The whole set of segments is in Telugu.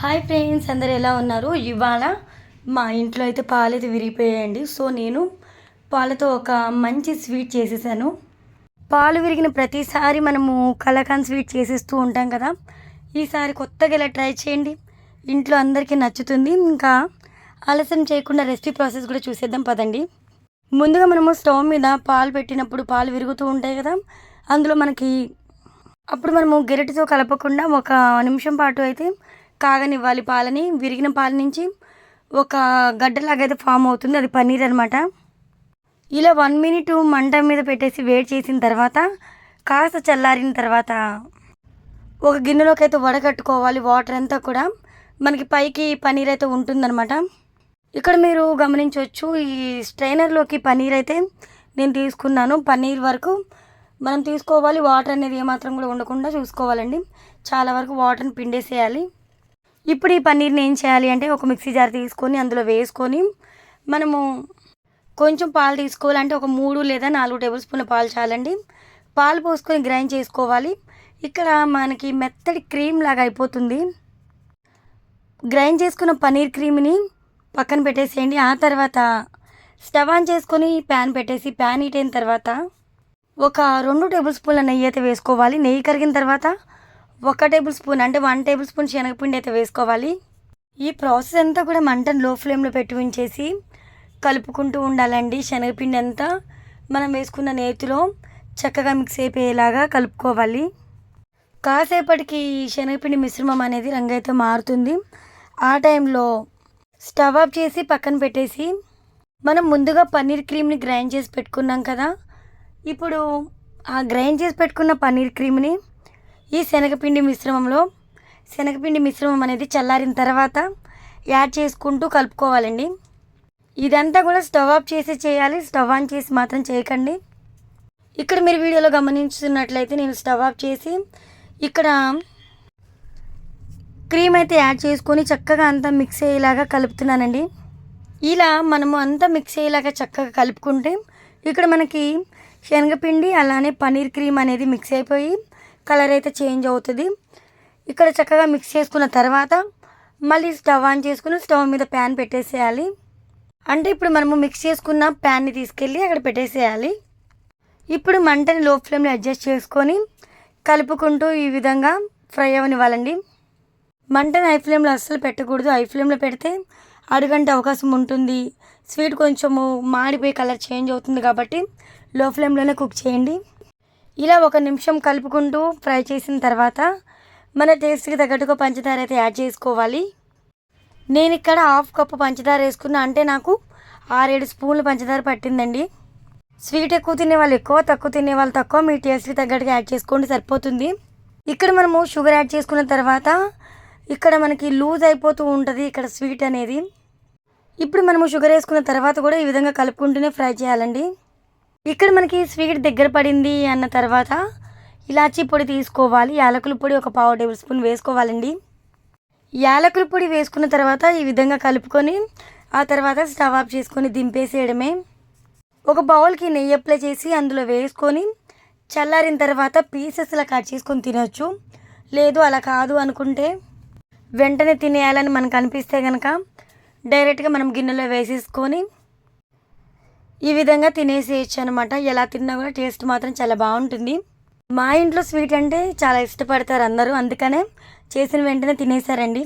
హాయ్ ఫ్రెండ్స్ అందరు ఎలా ఉన్నారు? ఇవాళ మా ఇంట్లో అయితే పాలు అయితే విరిగిపోయాయండి. సో నేను పాలతో ఒక మంచి స్వీట్ చేసేసాను. పాలు విరిగిన ప్రతిసారి మనము కలకాన్ స్వీట్ చేసేస్తూ ఉంటాం కదా. ఈసారి కొత్తగా ఇలా ట్రై చేయండి. ఇంట్లో అందరికీ నచ్చుతుంది. ఇంకా ఆలస్యం చేయకుండా రెసిపీ ప్రాసెస్ కూడా చూసేద్దాం పదండి. ముందుగా మనము స్టవ్ మీద పాలు పెట్టినప్పుడు పాలు విరుగుతూ ఉంటాయి కదా. అందులో మనకి అప్పుడు మనము గెరటితో కలపకుండా ఒక నిమిషం పాటు అయితే కాగనివ్వాలి పాలని విరిగిన పాల నుంచి ఒక గడ్డలాగా అయితే ఫామ్ అవుతుంది. అది పన్నీర్ అనమాట ఇలా వన్ మినిట్ మంట మీద పెట్టేసి వేడి చేసిన తర్వాత కాస్త చల్లారిన తర్వాత ఒక గిన్నెలోకి అయితే వడకట్టుకోవాలి వాటర్ అంతా కూడా. మనకి పైకి పన్నీర్ అయితే ఉంటుందన్నమాట. ఇక్కడ మీరు గమనించవచ్చు ఈ స్ట్రైనర్లోకి పన్నీర్ అయితే నేను తీసుకున్నాను. పన్నీర్ వరకు మనం తీసుకోవాలి. వాటర్ అనేది ఏమాత్రం కూడా ఉండకుండా చూసుకోవాలండి. చాలా వరకు వాటర్ని పిండేసేయాలి. ఇప్పుడు ఈ పన్నీర్ని ఏం చేయాలి అంటే ఒక మిక్సీ జార్ తీసుకొని అందులో వేసుకొని మనము కొంచెం పాలు తీసుకోవాలంటే ఒక మూడు లేదా నాలుగు టేబుల్ స్పూన్ల పాలు చాలండి. పాలు పోసుకొని గ్రైండ్ చేసుకోవాలి. ఇక్కడ మనకి మెత్తడి క్రీమ్ లాగా అయిపోతుంది. గ్రైండ్ చేసుకున్న పన్నీర్ క్రీమ్ని పక్కన పెట్టేసేయండి. ఆ తర్వాత స్టవ్ ఆన్ చేసుకొని ప్యాన్ పెట్టేసి ప్యాన్ హీట్ అయిన తర్వాత ఒక రెండు టేబుల్ స్పూన్ల నెయ్యి అయితే వేసుకోవాలి. నెయ్యి కరిగిన తర్వాత ఒక టేబుల్ స్పూన్ అంటే వన్ టేబుల్ స్పూన్ శనగపిండి అయితే వేసుకోవాలి. ఈ ప్రాసెస్ అంతా కూడా మంటను లో ఫ్లేమ్లో పెట్టి ఉంచేసి కలుపుకుంటూ ఉండాలండి శనగపిండి అంతా. మనం వేసుకున్న నేతిలో చక్కగా మిక్స్ అయిపోయేలాగా కలుపుకోవాలి. కాసేపటికి శనగపిండి మిశ్రమం అనేది రంగు అయితే మారుతుంది. ఆ టైంలో స్టవ్ ఆఫ్ చేసి పక్కన పెట్టేసి మనం ముందుగా పన్నీర్ క్రీమ్ని గ్రైండ్ చేసి పెట్టుకున్నాం కదా. ఇప్పుడు ఆ గ్రైండ్ చేసి పెట్టుకున్న పన్నీర్ క్రీమ్ని ఈ శనగపిండి మిశ్రమంలో శనగపిండి మిశ్రమం అనేది చల్లారిన తర్వాత యాడ్ చేసుకుంటూ కలుపుకోవాలండి. ఇదంతా కూడా స్టవ్ ఆఫ్ చేసి చేయాలి స్టవ్ ఆన్ చేసి మాత్రం చేయకండి. ఇక్కడ మీరు వీడియోలో గమనించుతున్నట్లయితే నేను స్టవ్ ఆఫ్ చేసి ఇక్కడ క్రీమ్ అయితే యాడ్ చేసుకొని చక్కగా అంతా మిక్స్ అయ్యేలాగా కలుపుతున్నానండి. ఇలా మనము అంతా మిక్స్ అయ్యేలాగా చక్కగా కలుపుకుంటే ఇక్కడ మనకి శనగపిండి అలానే పన్నీర్ క్రీమ్ అనేది మిక్స్ అయిపోయి కలర్ అయితే చేంజ్ అవుతుంది. ఇక్కడ చక్కగా మిక్స్ చేసుకున్న తర్వాత మళ్ళీ స్టవ్ ఆన్ చేసుకుని స్టవ్ మీద ప్యాన్ పెట్టేసేయాలి. అంటే ఇప్పుడు మనము మిక్స్ చేసుకున్న ప్యాన్ని తీసుకెళ్ళి అక్కడ పెట్టేసేయాలి. ఇప్పుడు మంటని లో ఫ్లేమ్లో అడ్జస్ట్ చేసుకొని కలుపుకుంటూ ఈ విధంగా ఫ్రై అవనివ్వాలండి. మంటని హై ఫ్లేమ్లో అస్సలు పెట్టకూడదు. హై ఫ్లేమ్లో పెడితే అడుగంటే అవకాశం ఉంటుంది. స్వీట్ కొంచెము మాడిపోయి కలర్ చేంజ్ అవుతుంది కాబట్టి లో ఫ్లేమ్లోనే కుక్ చేయండి. ఇలా ఒక నిమిషం కలుపుకుంటూ ఫ్రై చేసిన తర్వాత మన టేస్ట్కి తగ్గట్టుగా పంచదార అయితే యాడ్ చేసుకోవాలి. నేను ఇక్కడ హాఫ్ కప్పు పంచదార వేసుకున్నా అంటే నాకు ఆరేడు స్పూన్లు పంచదార పట్టిందండి. స్వీట్ ఎక్కువ తినే వాళ్ళు ఎక్కువ తక్కువ తినే వాళ్ళు తక్కువ మీ టేస్ట్కి తగ్గట్టుగా యాడ్ చేసుకోండి సరిపోతుంది. ఇక్కడ మనము షుగర్ యాడ్ చేసుకున్న తర్వాత ఇక్కడ మనకి లూజ్ అయిపోతూ ఉంటుంది ఇక్కడ స్వీట్ అనేది. ఇప్పుడు మనము షుగర్ వేసుకున్న తర్వాత కూడా ఈ విధంగా కలుపుకుంటూనే ఫ్రై చేయాలండి. ఇక్కడ మనకి స్వీట్ దగ్గర పడింది అన్న తర్వాత ఇలాచీ పొడి తీసుకోవాలి. యాలకుల పొడి ఒక పావు టేబుల్ స్పూన్ వేసుకోవాలండి. యాలకుల పొడి వేసుకున్న తర్వాత ఈ విధంగా కలుపుకొని ఆ తర్వాత స్టవ్ ఆఫ్ చేసుకొని దింపేసేయడమే. ఒక బౌల్కి నెయ్యి అప్లై చేసి అందులో వేసుకొని చల్లారిన తర్వాత పీసెస్లా కట్ చేసుకొని తినొచ్చు. లేదు అలా కాదు అనుకుంటే వెంటనే తినేయాలని మనకు అనిపిస్తే కనుక డైరెక్ట్గా మనం గిన్నెలో వేసేసుకొని ఈ విధంగా తినేసేయచ్చు అనమాట ఎలా తిన్నా కూడా టేస్ట్ మాత్రం చాలా బాగుంటుంది. మా ఇంట్లో స్వీట్ అంటే చాలా ఇష్టపడతారు అందరూ. అందుకనే చేసిన వెంటనే తినేసారండి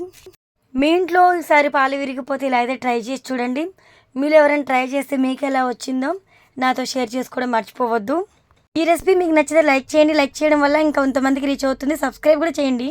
మీ ఇంట్లో ఈసారి పాలు విరిగిపోతే ఇలా అయితే ట్రై చేసి చూడండి. మీరు ఎవరైనా ట్రై చేస్తే మీకు ఎలా వచ్చిందో నాతో షేర్ చేసుకోవడం మర్చిపోవద్దు. ఈ రెసిపీ మీకు నచ్చితే లైక్ చేయండి. లైక్ చేయడం వల్ల ఇంకా కొంతమందికి రీచ్ అవుతుంది. సబ్స్క్రైబ్ కూడా చేయండి.